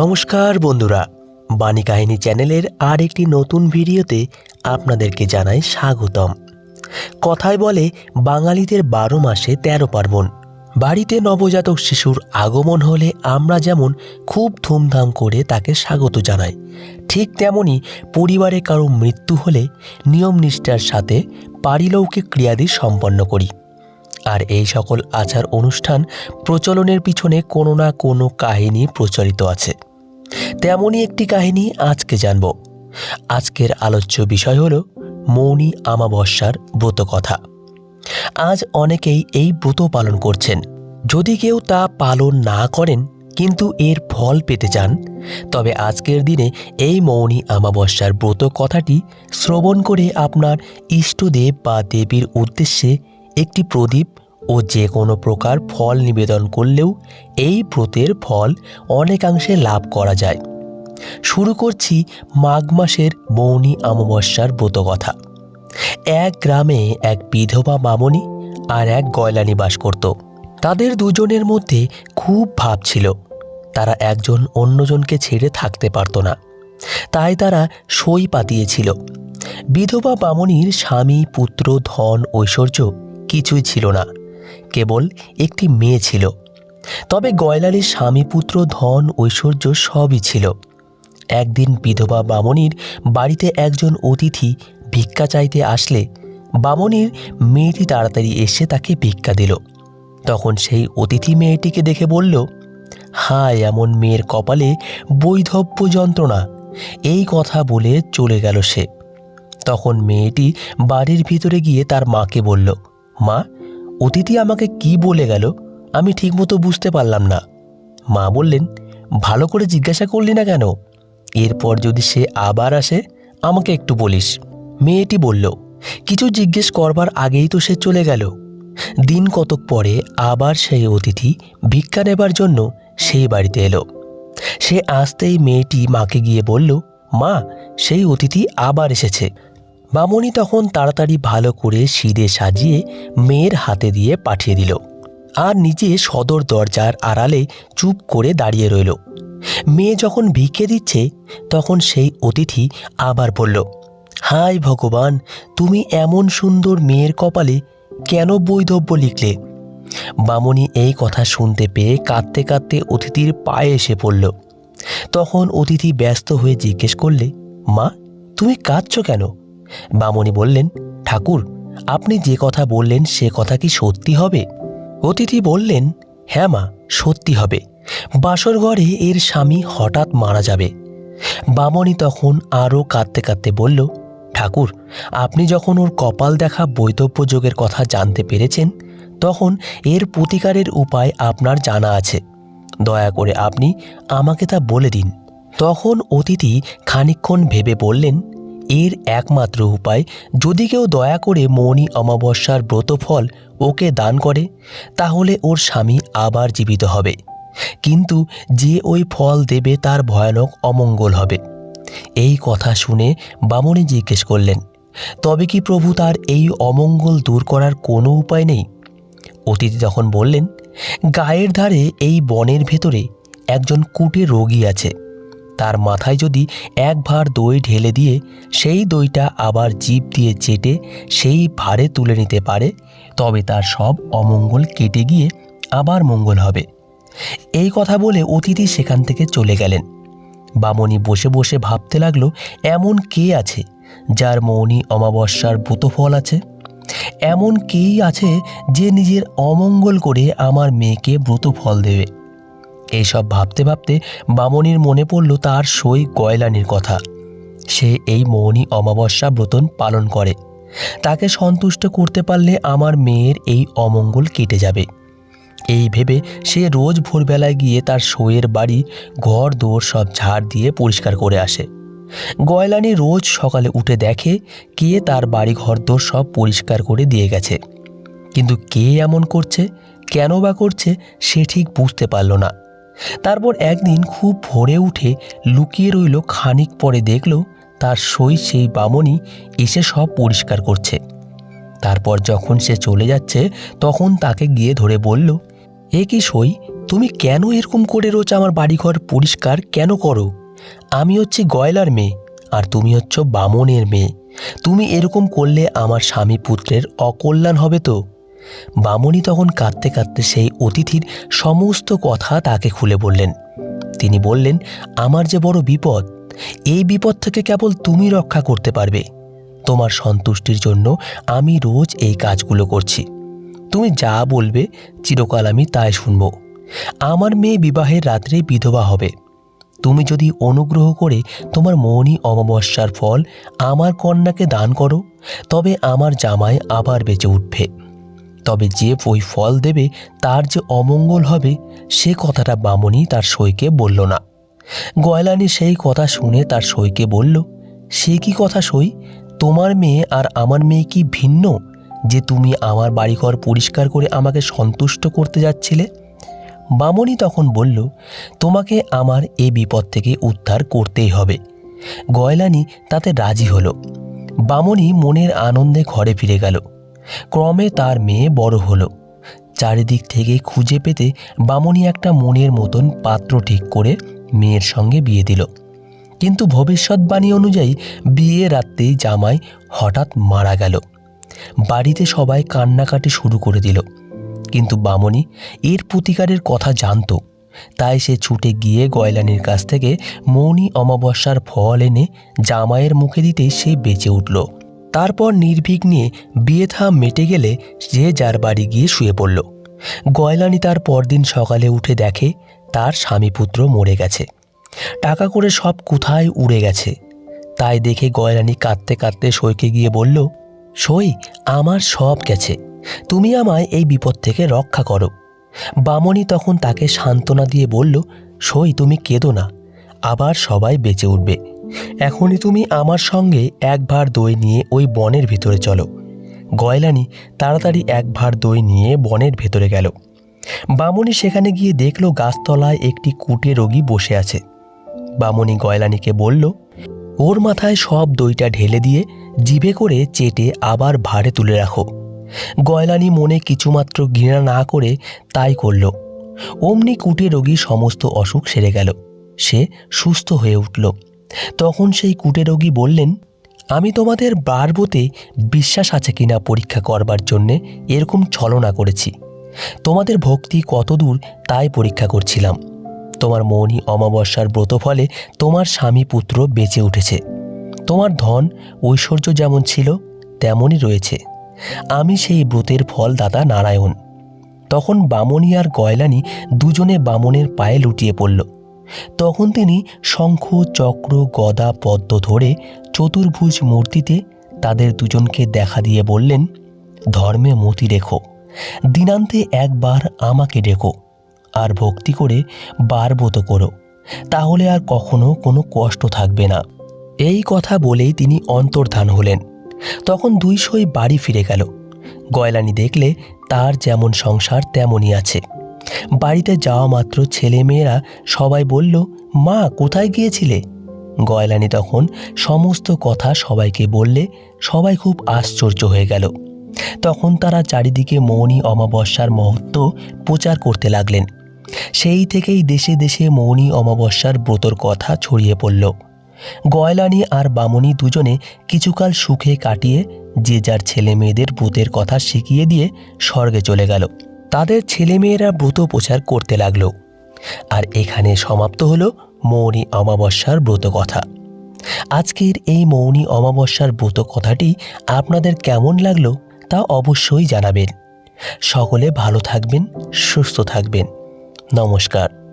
নমস্কার বন্ধুরা, বাণী কাহিনী চ্যানেলের আর একটি নতুন ভিডিওতে আপনাদেরকে জানাই স্বাগতম। কথায় বলে, বাঙালিদের বারো মাসে তেরো পার্বণ। বাড়িতে নবজাতক শিশুর আগমন হলে আমরা যেমন খুব ধুমধাম করে তাকে স্বাগত জানাই, ঠিক তেমনি পরিবারে কারও মৃত্যু হলে নিয়ম নিষ্ঠার সাথে পারিলৌকিক ক্রিয়াদি সম্পন্ন করি। আর এই সকল আচার অনুষ্ঠান প্রচলনের পিছনে কোনো না কোনো কাহিনী প্রচলিত আছে। তেমনই একটি কাহিনী আজকে জানব। আজকের আলোচ্য বিষয় হল মৌনী আমাবস্যার ব্রত কথা। আজ অনেকেই এই ব্রত পালন করছেন। যদি কেউ তা পালন না করেন, কিন্তু এর ফল পেতে চান, তবে আজকের দিনে এই মৌনী আমাবস্যার ব্রত কথাটি শ্রবণ করে আপনার ইষ্টদেব বা দেবীর উদ্দেশ্যে একটি প্রদীপ ও যে কোনো প্রকার ফল নিবেদন করলেও এই ব্রতের ফল অনেকাংশে লাভ করা যায়। শুরু করছি মাঘ মাসের মৌনী অমাবস্যার ব্রত কথা এক গ্রামে এক বিধবা মামনি আর এক গয়লানি বাস করত। তাদের দুজনের মধ্যে খুব ভাব ছিল। তারা একজন অন্যজনকে ছেড়ে থাকতে পারত না। তাই তারা সই পাতিয়েছিল। বিধবা বামনির স্বামী, পুত্র, ধন, ঐশ্বর্য কিছুই ছিল না। কেবল একটি মেয়ে ছিল। তবে গয়লালির স্বামী পুত্র, ধন, ঐশ্বর্য সবই ছিল। একদিন বিধবা বামনির বাড়িতে একজন অতিথি ভিক্ষা চাইতে আসলে বামনির মেয়েটি তাড়াতাড়ি এসে তাকে ভিক্ষা দিল। তখন সেই অতিথি মেয়েটিকে দেখে বলল, হায়, এমন মেয়ের কপালে বৈধব্য যন্ত্রণা। এই কথা বলে চলে গেল সে। তখন মেয়েটি বাড়ির ভিতরে গিয়ে তার মাকে বলল, মা অতিথি আমাকে কি বলে গেল আমি ঠিকমতো বুঝতে পারলাম না। মা বললেন, ভালো করে জিজ্ঞাসা করলি না কেন? এরপর যদি সে আবার আসে, আমাকে একটু বলিস। মেয়েটি বলল, কিছু জিজ্ঞেস করবার আগেই তো সে চলে গেল। দিন কতক পরে আবার সেই অতিথি ভিক্ষা নেবার জন্য সেই বাড়িতে এলো। সে আসতেই মেয়েটি মাকে গিয়ে বলল, মা, সেই অতিথি আবার এসেছে। বামনি তখন তাড়াতাড়ি ভালো করে সিঁড়ে সাজিয়ে মেয়ের হাতে দিয়ে পাঠিয়ে দিল। আর নিজে সদর দরজার আড়ালে চুপ করে দাঁড়িয়ে রইল। মেয়ে যখন ভিক্ষে দিচ্ছে, তখন সেই অতিথি আবার বলল হায় ভগবান, তুমি এমন সুন্দর মেয়ের কপালে কেন বৈধব্য লিখলে? বামনি এই কথা শুনতে পেয়ে কাঁদতে কাঁদতে অতিথির পায়ে এসে পড়ল। তখন অতিথি ব্যস্ত হয়ে জিজ্ঞেস করলে, মা, তুমি কাঁদছ কেন? বামনি বললেন, ঠাকুর, আপনি যে কথা বললেন সে কথা কি সত্যি হবে? অতিথি বললেন হ্যাঁ মা, সত্যি হবে। বাসর ঘরে এর স্বামী হঠাৎ মারা যাবে। বামনি তখন আরও কাঁদতে কাঁদতে বলল, ঠাকুর, আপনি যখন ওর কপাল দেখা বৈধব্য যোগের কথা জানতে পেরেছেন, তখন এর প্রতিকারের উপায় আপনার জানা আছে। দয়া করে আপনি আমাকে তা বলে দিন। তখন অতিথি খানিকক্ষণ ভেবে বললেন এর একমাত্র উপায়, যদি কেউ দয়া করে মৌনী অমাবস্যার ব্রতফল ওকে দান করে, তাহলে ওর স্বামী আবার জীবিত হবে। কিন্তু যে ওই ফল দেবে তার ভয়ানক অমঙ্গল হবে। এই কথা শুনে বামনি জিজ্ঞেস করলেন, তবে কি প্রভু তার এই অমঙ্গল দূর করার কোনো উপায় নেই? অতিথি তখন বললেন, গায়ের ধারে এই বনের ভেতরে একজন কুটে রোগী আছে। তার মাথায় যদি এক ভার দই ঢেলে দিয়ে সেই দইটা আবার জীব দিয়ে চেটে সেই ভারে তুলে নিতে পারে, তবে তার সব অমঙ্গল কেটে গিয়ে আবার মঙ্গল হবে। এই কথা বলে অতিথি সেখান থেকে চলে গেলেন। বামনি বসে বসে ভাবতে লাগল, এমন কে আছে যার মৌনী অমাবস্যার ব্রতফল আছে? এমন কেই আছে যে নিজের অমঙ্গল করে আমার মেয়েকে ব্রত ফল দেবে? এইসব ভাবতে ভাবতে বামনির মনে পড়ল তার সই গয়লানির কথা। সে এই মৌনী অমাবস্যা ব্রতন পালন করে। তাকে সন্তুষ্ট করতে পারলে আমার মেয়ের এই অমঙ্গল কেটে যাবে। এই ভেবে সে রোজ ভোরবেলায় গিয়ে তার সইয়ের বাড়ি ঘর, দোর সব ঝাড় দিয়ে পরিষ্কার করে আসে। গয়লানি রোজ সকালে উঠে দেখে কে তার বাড়ি ঘর, দোর সব পরিষ্কার করে দিয়ে গেছে। কিন্তু কে এমন করছে, কেন বা করছে, সে ঠিক বুঝতে পারল না। তারপর একদিন খুব ভোরে উঠে লুকিয়ে রইল খানিক পরে দেখল তার সই সেই বামনি এসে সব পরিষ্কার করছে। তারপর যখন সে চলে যাচ্ছে, তখন তাকে গিয়ে ধরে বলল, এ কি সই? তুমি কেন এরকম করে রোজ আমার বাড়িঘর পরিষ্কার কেন করো? আমি হচ্ছি গয়লার মেয়ে, আর তুমি হচ্ছ বামনের মেয়ে। তুমি এরকম করলে আমার স্বামী পুত্রের অকল্যাণ হবে তো? বামনী তখন কাঁদতে কাঁদতে সেই অতিথির সমস্ত কথা তাকে খুলে বললেন। তিনি বললেন, আমার যে বড় বিপদ, এই বিপদ থেকে কেবল তুমি রক্ষা করতে পারবে। তোমার সন্তুষ্টির জন্য আমি রোজ এই কাজগুলো করছি। তুমি যা বলবে, চিরকাল আমি তাই শুনব। আমার মেয়ে বিবাহের রাত্রে বিধবা হবে। তুমি যদি অনুগ্রহ করে তোমার মৌনী অমাবস্যার ফল আমার কন্যাকে দান করো, তবে আমার জামাই আবার বেঁচে উঠবে। তবে যে ওই ফল দেবে তার যে অমঙ্গল হবে, সে কথাটা বামনী তার সইকে বলল না। গয়লানি সেই কথা শুনে তার সইকে বলল, সে কি কথা সই? তোমার মেয়ে আর আমার মেয়ে কি ভিন্ন, যে তুমি আমার বাড়িঘর পরিষ্কার করে আমাকে সন্তুষ্ট করতে যাচ্ছিলে? বামনী তখন বলল, তোমাকে আমার এ বিপদ থেকে উদ্ধার করতেই হবে। গয়লানি তাতে রাজি হলো। বামনী মনের আনন্দে ঘরে ফিরে গেল। ক্রমে তার মেয়ে বড় হলো। চারিদিক থেকে খুঁজে পেতে বামনী একটা মনের মতন পাত্র ঠিক করে মেয়ের সঙ্গে বিয়ে দিল। কিন্তু ভবিষ্যৎবাণী অনুযায়ী বিয়ে রাত্রেই জামাই হঠাৎ মারা গেল। বাড়িতে সবাই কান্নাকাটি শুরু করে দিল। কিন্তু বামনী এর প্রতিকারের কথা জানত। তাই সে ছুটে গিয়ে গয়লানির কাছ থেকে মৌনী অমাবস্যার ফল এনে জামাইয়ের মুখে দিতেই সে বেঁচে উঠল। তারপর নির্বিঘ্নে বিয়ে থাম মেটে গেলে যে যার বাড়ি গিয়ে শুয়ে পড়ল। গয়লানি তার পরদিন সকালে উঠে দেখে তার স্বামী পুত্র মরে গেছে। টাকা করে সব কোথায় উড়ে গেছে। তাই দেখে গয়লানি কাঁদতে কাঁদতে সইকে গিয়ে বলল, সই, আমার সব গেছে। তুমি আমায় এই বিপদ থেকে রক্ষা করো। বামনি তখন তাকে সান্ত্বনা দিয়ে বলল, সই, তুমি কেঁদো না। আবার সবাই বেঁচে উঠবে। এখনই তুমি আমার সঙ্গে এক ভার দই নিয়ে ওই বনের ভিতরে চলো। গয়লানি তাড়াতাড়ি এক ভার দই নিয়ে বনের ভেতরে গেল। বামনি সেখানে গিয়ে দেখল গাছতলায় একটি কুটে রোগী বসে আছে। বামনি গয়লানিকে বলল, ওর মাথায় সব দইটা ঢেলে দিয়ে জিভে করে চেটে আবার ভাড়ে তুলে রাখো। গয়লানি মনে কিছুমাত্র ঘৃণা না করে তাই করল। অমনি কুটে রোগী সমস্ত অসুখ সেরে গেল। সে সুস্থ হয়ে উঠল। তখন সেই কুটে রোগী বললেন, আমি তোমাদের বারবতে বিশ্বাস আছে কিনা পরীক্ষা করবার জন্যে? এরকম ছলনা করেছি। তোমাদের ভক্তি কতদূর তাই পরীক্ষা করছিলাম। তোমার মৌনী অমাবস্যার ব্রত ফলে তোমার স্বামী পুত্র বেঁচে উঠেছে। তোমার ধন, ঐশ্বর্য যেমন ছিল, তেমনই রয়েছে। আমি সেই ব্রতের ফল দাদা নারায়ণ। তখন বামনী আর গয়লানি দুজনে বামনের পায়ে লুটিয়ে পড়ল। তখন তিনি শঙ্খ, চক্র, গদা, পদ্ম ধরে চতুর্ভুজ মূর্তিতে তাদের দুজনকে দেখা দিয়ে বললেন, ধর্মে মতি রেখো, দিনান্তে একবার আমাকে ডেকো, আর ভক্তি করে বারবত করো, তাহলে আর কখনো কোনো কষ্ট থাকবে না। এই কথা বলেই তিনি অন্তর্ধান হলেন। তখন দুইশই বাড়ি ফিরে গেল। গয়লানি দেখলে তার যেমন সংসার তেমনই আছে। বাড়িতে যাওয়া মাত্র ছেলে মেয়েরা সবাই বলল, মা, কোথায় গিয়েছিলে? গয়লানি তখন সমস্ত কথা সবাইকে বললে সবাই খুব আশ্চর্য হয়ে গেল। তখন তারা চারিদিকে মৌনী অমাবস্যার মহত্ব প্রচার করতে লাগলেন। সেই থেকেই দেশে দেশে মৌনী অমাবস্যার ব্রতর কথা ছড়িয়ে পড়ল। গয়লানি আর বামনি দুজনে কিছুকাল সুখে কাটিয়ে যে যার ছেলে মেয়েদের ব্রতের কথা শিখিয়ে দিয়ে স্বর্গে চলে গেল। তাদের ছেলেমেয়েরা ব্রত প্রচার করতে লাগল। আর এখানে সমাপ্ত হল মৌনী অমাবস্যার ব্রত কথা আজকের এই মৌনী অমাবস্যার ব্রত কথাটি আপনাদের কেমন লাগল তা অবশ্যই জানাবেন। সকলে ভালো থাকবেন, সুস্থ থাকবেন। নমস্কার।